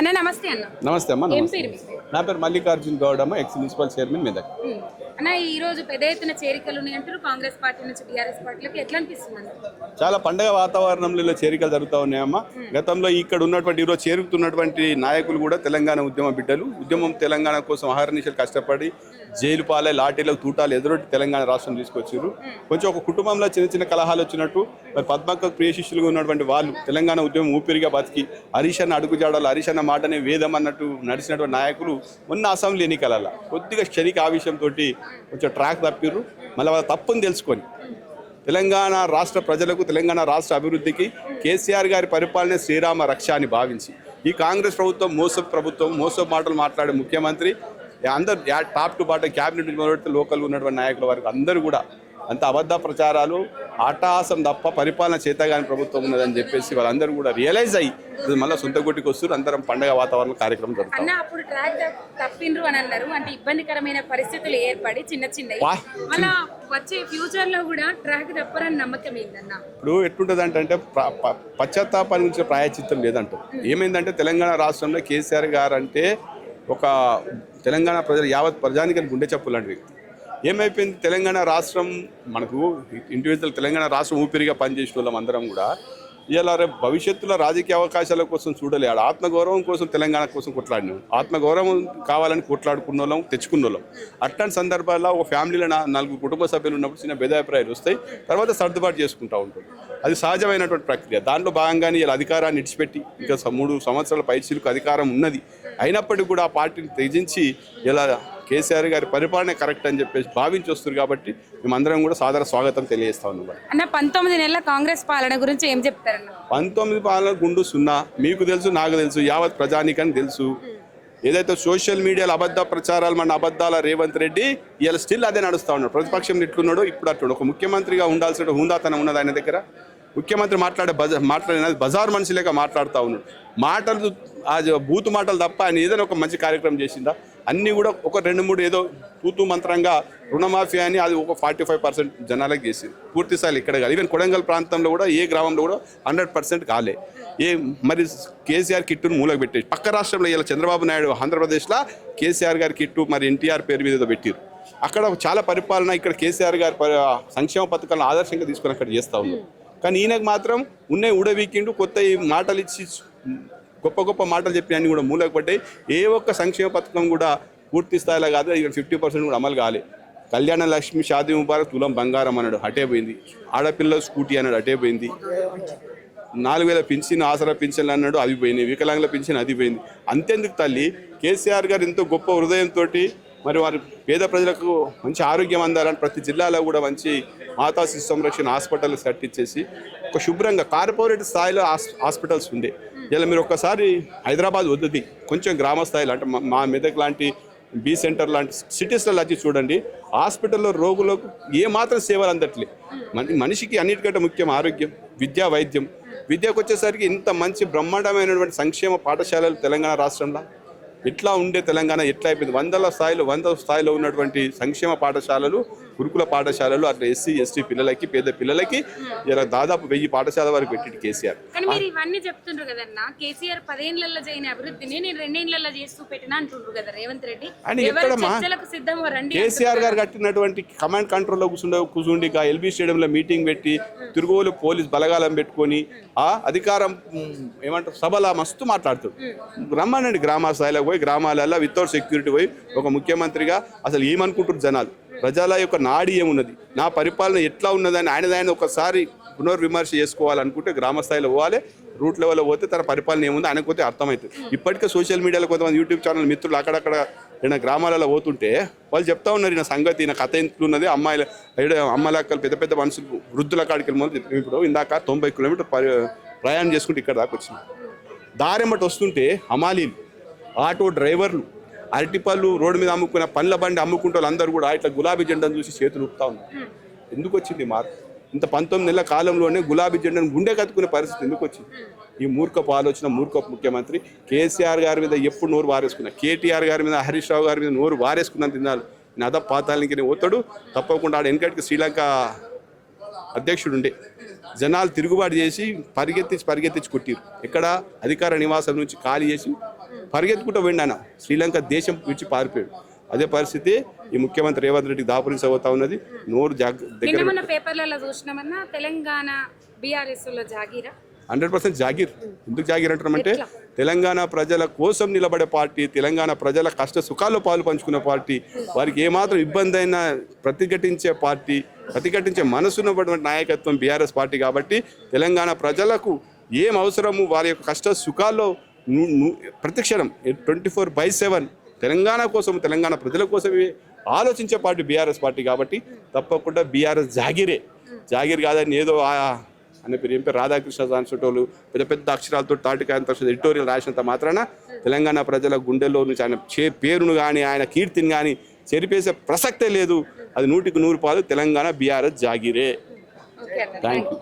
అన్న నమస్తే అన్న నమస్తే అమ్మా ఏం పేరు? నా పేరు మల్లికార్జున్ గౌడ్ అమ్మ ఎక్స్ మున్సిపల్ చైర్మన్ మెదక్. అన్న ఈ రోజు పెద్ద ఎత్తున చేరికలు కాంగ్రెస్ పార్టీ నుంచి బీఆర్ఎస్ పార్టీలోకి. ఎట్లా అనిపిస్తుంది? చాలా పండగ వాతావరణంలో చేరికలు జరుగుతూ ఉన్నాయమ్మా గతంలో ఇక్కడ ఉన్నటువంటి ఈరోజు చేరుతున్నటువంటి నాయకులు కూడా తెలంగాణ ఉద్యమ బిడ్డలు. ఉద్యమం తెలంగాణ కోసం ఆహారనిశలు కష్టపడి జైలు పాలే లాఠీలకు తూటాలు ఎదురొట్టి తెలంగాణ రాష్ట్రం తీసుకొచ్చారు కొంచెం ఒక కుటుంబంలో చిన్న చిన్న కలహాలు వచ్చినట్టు మరి పద్మక్క ప్రియ శిష్యులుగా ఉన్నటువంటి వాళ్ళు తెలంగాణ ఉద్యమం ఊపిరిగా బతికి హరీష్ అన్న అడుగుజాడాలి హరీష్ అన్న మాటనే వేదం అన్నట్టు నడిచినటువంటి నాయకులు మొన్న అసెంబ్లీ ఎన్నికలలో కొద్దిగా క్షణిక ఆవేశంతో కొంచెం ట్రాక్ తప్పిర్రు. మళ్ళీ వాళ్ళ తప్పుని తెలుసుకొని తెలంగాణ రాష్ట్ర ప్రజలకు తెలంగాణ రాష్ట్ర అభివృద్ధికి కేసీఆర్ గారి పరిపాలన శ్రీరామ రక్ష అని భావించి ఈ కాంగ్రెస్ ప్రభుత్వం మోసపు ప్రభుత్వం మోసపు మాటలు మాట్లాడే ముఖ్యమంత్రి అందరు టాప్ టు బాటం క్యాబినెట్ మొదలెడితే లోకల్ ఉన్నటువంటి నాయకుల వరకు అందరూ కూడా అంత అబద్ధ ప్రచారాలు అట్టహాసం తప్ప పరిపాలన చేతగాని ప్రభుత్వం ఉన్నదని చెప్పేసి వాళ్ళందరూ కూడా రియలైజ్ అయ్యి మళ్ళీ సొంత గుట్టికి వస్తారు అందరం పండగ వాతావరణం కార్యక్రమం జరుగుతాం అన్న అప్పుడు ట్రాక్ తప్పిండ్రు అని అన్నారు. అంటే ఇబ్బందికరమైన పరిస్థితులు ఏర్పడి చిన్న. మళ్ళా వచ్చే ఫ్యూచర్లో కూడా ట్రాక్ తప్పరని నమ్మకం ఏందన్న? ఇప్పుడు ఎట్లుంటుంది అంటే పశ్చాత్తాపాన్ని గురించి ప్రాయచిత్తం లేదంటారు. ఏమైందంటే తెలంగాణ రాష్ట్రంలో కేసీఆర్ గారు అంటే ఒక తెలంగాణ ప్రజలు యావత్ ప్రజానికి గుండె చప్పు లాంటి వ్యక్తి ఏమైపోయింది? తెలంగాణ రాష్ట్రం మనకు ఇండివిజువల్ తెలంగాణ రాష్ట్రం ఊపిరిగా పనిచేసిన వాళ్ళం అందరం కూడా. ఇలా రేపు భవిష్యత్తులో రాజకీయ అవకాశాల కోసం చూడలే. ఆడ ఆత్మగౌరవం కోసం తెలంగాణ కోసం కొట్లాడినాం. ఆత్మగౌరవం కావాలని కొట్లాడుకున్న వాళ్ళం తెచ్చుకున్న వాళ్ళం. అట్లాంటి సందర్భాల్లో ఒక ఫ్యామిలీలో నా- నలుగురు కుటుంబ సభ్యులు ఉన్నప్పుడు చిన్న భేదాభిప్రాయాలు వస్తాయి. తర్వాత సర్దుబాటు చేసుకుంటూ ఉంటాం. అది సహజమైనటువంటి ప్రక్రియ. దాంట్లో భాగంగానే ఇలా అధికారాన్ని ఇడిచిపెట్టి ఇంకా మూడు సంవత్సరాల పైచీలకు అధికారం ఉన్నది. అయినప్పటికీ కూడా ఆ పార్టీని త్యజించి ఇలా కేసీఆర్ గారి పరిపాలన కరెక్ట్ అని చెప్పేసి భావించి వస్తారు కాబట్టి మేమందరం కూడా సాదర స్వాగతం తెలియజేస్తా ఉన్నాం అన్న పంతొమ్మిది నెలల కాంగ్రెస్ పాలన గురించి ఏం చెప్తారన్న? పంతొమ్మిది పాలన గుండు సున్నా మీకు తెలుసు నాకు తెలుసు యావత్ ప్రజానికని తెలుసు. ఏదైతే సోషల్ మీడియాలో అబద్ధ ప్రచారాలు మన అబద్ధాల రేవంత్ రెడ్డి ఇలా స్టిల్ అదే నడుస్తా ఉన్నాడు. ప్రతిపక్షం ఎట్లున్నాడో ఇప్పుడు అట్లున్నాడు. ఒక ముఖ్యమంత్రిగా ఉండాల్సిన హుందాతనం ఉన్నది ఆయన దగ్గర. ముఖ్యమంత్రి మాట్లాడే బజ మాట్లాడినది బజార్ మనిషి లేక మాట్లాడుతూ ఉన్నాడు. మాటలు ఆ బూతు మాటలు తప్ప ఆయన ఏదైనా ఒక మంచి కార్యక్రమం చేసిందా అన్నీ కూడా ఒక రెండు మూడు ఏదో తూతూ మంత్రంగా రుణమాఫీ అని అది ఒక ఫార్టీ ఫైవ్ పర్సెంట్ జనాలకు చేసింది. పూర్తిస్థాయి ఇక్కడ కాదు. ఈవెన్ కొడంగల్ ప్రాంతంలో కూడా ఏ గ్రామంలో కూడా హండ్రెడ్ పర్సెంట్ కాలే. ఏ మరి కేసీఆర్ కిట్టును మూలకు పెట్టేసి పక్క రాష్ట్రంలో ఇలా చంద్రబాబు నాయుడు ఆంధ్రప్రదేశ్లో కేసీఆర్ గారి కిట్టు మరి ఎన్టీఆర్ పేరు మీద ఏదో పెట్టారు. అక్కడ చాలా పరిపాలన ఇక్కడ కేసీఆర్ గారి సంక్షేమ పథకాలను ఆదర్శంగా తీసుకొని అక్కడ చేస్తా ఉన్నారు. కానీ ఈయనకు మాత్రం ఉన్నాయి ఊడవీకిండు కొత్త ఈ మాటలు ఇచ్చి గొప్ప గొప్ప మాటలు చెప్పి అన్ని కూడా మూలకు పడ్డాయి. ఏ ఒక్క సంక్షేమ పథకం కూడా పూర్తి స్థాయిలో కాదు ఇక్కడ ఫిఫ్టీ పర్సెంట్ కూడా అమలు కాలే. కళ్యాణ లక్ష్మి షాదీ ముబారక్ తులం బంగారం అన్నాడు అటే పోయింది. ఆడపిల్ల స్కూటీ అన్నాడు అటే పోయింది. నాలుగు వేల పింఛన్ ఆసరా పింఛన్లు అన్నాడు అవి పోయినాయి. వికలాంగుల పింఛన్ అది పోయింది. అంతేందుకు తల్లి కేసీఆర్ గారు ఎంతో గొప్ప హృదయంతో మరి వారి పేద ప్రజలకు మంచి ఆరోగ్యం అందాలని ప్రతి జిల్లాలో కూడా మంచి మాతా శిశు సంరక్షణ హాస్పిటల్ కట్టించేసి ఒక శుభ్రంగా కార్పొరేట్ స్థాయిలో హాస్- హాస్పిటల్స్ ఉండే. ఇలా మీరు ఒక్కసారి హైదరాబాద్ వద్దుది. కొంచెం గ్రామ స్థాయిలో అంటే మా- మెదక్ లాంటి బీ సెంటర్ లాంటి సిటీస్లలో వచ్చి చూడండి హాస్పిటల్లో రోగులకు ఏ మాత్రం సేవలు అందట్లే. మన మనిషికి అన్నిటికంటే ముఖ్యం ఆరోగ్యం విద్యా వైద్యం. విద్యకు వచ్చేసరికి ఇంత మంచి బ్రహ్మాండమైనటువంటి సంక్షేమ పాఠశాలలు తెలంగాణ రాష్ట్రంలో ఎట్లా ఉండే తెలంగాణ ఎట్లా అయిపోయింది? వందల స్థాయిలో వందల స్థాయిలో ఉన్నటువంటి సంక్షేమ పాఠశాలలు గురుకుల పాఠశాలలు అట్లా ఎస్సీ ఎస్టీ పిల్లలకి పేద పిల్లలకి ఇలా దాదాపు వెయ్యి పాఠశాల వరకు పెట్టిండు కేసీఆర్. మీరు ఇవన్నీ చెప్తుండ్రు కదన్న కేసీఆర్ పదేళ్ళలో చేయని అభివృద్ధిని నేను రెండేళ్ళలో చేస్తూ పెట్టినా అంటుండ్రు కదా రేవంత్ రెడ్డి. అని ఎక్కడమ్మా? కేసీఆర్ గారు కట్టినటువంటి కమాండ్ కంట్రోల్లో కూర్చుండే కూర్చుండి ఇక ఎల్బీ స్టేడియంలో మీటింగ్ పెట్టి తిరుగులు పోలీస్ బలగాలం పెట్టుకొని ఆ అధికారం ఏమంటారు సభలా మస్తు మాట్లాడుతాడు రమ్మనండి గ్రామ స్థాయిలో పోయి గ్రామాలలో వితౌట్ సెక్యూరిటీ పోయి ఒక ముఖ్యమంత్రిగా అసలు ఏమనుకుంటారు జనాలు? ప్రజల యొక్క నాడి ఏమున్నది? నా పరిపాలన ఎట్లా ఉన్నదని ఆయన ఆయన ఒకసారి పునర్విమర్శ చేసుకోవాలనుకుంటే గ్రామ స్థాయిలో పోవాలి రూట్ లెవెల్లో పోతే తన పరిపాలన ఏముంది ఆయనకు పోతే అర్థమవుతుంది. ఇప్పటికే సోషల్ మీడియాలో కొంతమంది యూట్యూబ్ ఛానల్ మిత్రులు అక్కడక్కడ ఈయన గ్రామాలలో పోతుంటే వాళ్ళు చెప్తా ఉన్నారు ఈయన సంగతి ఈయన కథ ఎంతున్నది అమ్మాయిల ఈడ అమ్మలక్కలు పెద్ద పెద్ద మనుషులు వృద్ధుల కాడికి వెళ్ళి ఇప్పుడు ఇందాక తొంభై కిలోమీటర్ ప్రయాణం చేసుకుంటే ఇక్కడ దాకా వచ్చింది దారెమ్మటి వస్తుంటే హమాలీలు ఆటో డ్రైవర్లు అరటిపళ్ళు రోడ్డు మీద అమ్ముకున్న పండ్ల బండి అమ్ముకుంటే వాళ్ళందరూ కూడా ఇట్లా గులాబీ జెండాను చూసి చేతులు ఊపుతా ఉన్నారు. ఎందుకు వచ్చింది మార్పు? ఇంత పంతొమ్మిది నెలల కాలంలోనే గులాబీ జెండాను గుండె కత్తుకునే పరిస్థితి ఎందుకు వచ్చింది? ఈ మూర్ఖపు ఆలోచన మూర్ఖపు ముఖ్యమంత్రి కేసీఆర్ గారి మీద ఎప్పుడు నోరు వారేసుకున్నా కేటీఆర్ గారి మీద హరీష్ రావు గారి మీద నోరు వారేసుకున్నంత తినాలి నద పాతాలనికి పోతాడు. తప్పకుండా ఆడ వెనకటికి శ్రీలంక అధ్యక్షుడు ఉండే జనాలు తిరుగుబాటు చేసి పరిగెత్తించి పరిగెత్తించి కొట్టిరు. ఇక్కడ అధికార నివాసం నుంచి ఖాళీ చేసి పరిగెత్తుకుంటూ పోయిండు ఆయన. శ్రీలంక దేశం విడిచి పారిపోయాడు. అదే పరిస్థితి ఈ ముఖ్యమంత్రి రేవంత్ రెడ్డి దాపురించబోతా ఉన్నది. నోరు దగ్గర పేపర్లలో చూసినామన్నా తెలంగాణ బీఆర్ఎస్లో జాగీరా? హండ్రెడ్ పర్సెంట్ జాగీర్. ఎందుకు జాగీర్ అంటున్నామంటే తెలంగాణ ప్రజల కోసం నిలబడే పార్టీ తెలంగాణ ప్రజల కష్ట సుఖాల్లో పాలు పంచుకునే పార్టీ వారికి ఏమాత్రం ఇబ్బంది అయినా ప్రతిఘటించే పార్టీ ప్రతిఘటించే మనసున్నటువంటి నాయకత్వం బీఆర్ఎస్ పార్టీ కాబట్టి తెలంగాణ ప్రజలకు ఏం అవసరము వారి యొక్క కష్ట సుఖాల్లో ప్రతిక్షణం twenty four by seven Telangana కోసం తెలంగాణ ప్రజల కోసమే ఆలోచించే పార్టీ బీఆర్ఎస్ పార్టీ కాబట్టి తప్పకుండా బీఆర్ఎస్ జాగిరే. జాగిర్ కాదని ఏదో ఆ- అనే పేరు ఏం పేరు? రాధాకృష్ణ దానిచోటోళ్ళు పెద్ద పెద్ద అక్షరాలతో తాటికాయంత ఎడిటోరియల్ రాసినంత మాత్రాన తెలంగాణ ప్రజల గుండెల్లో నుంచి ఆయన చే పేరును కానీ ఆయన కీర్తిని కానీ చెరిపేసే ప్రసక్తే లేదు. అది నూటికి నూరు పాలు తెలంగాణ బీఆర్ఎస్ జాగిరే. Thank you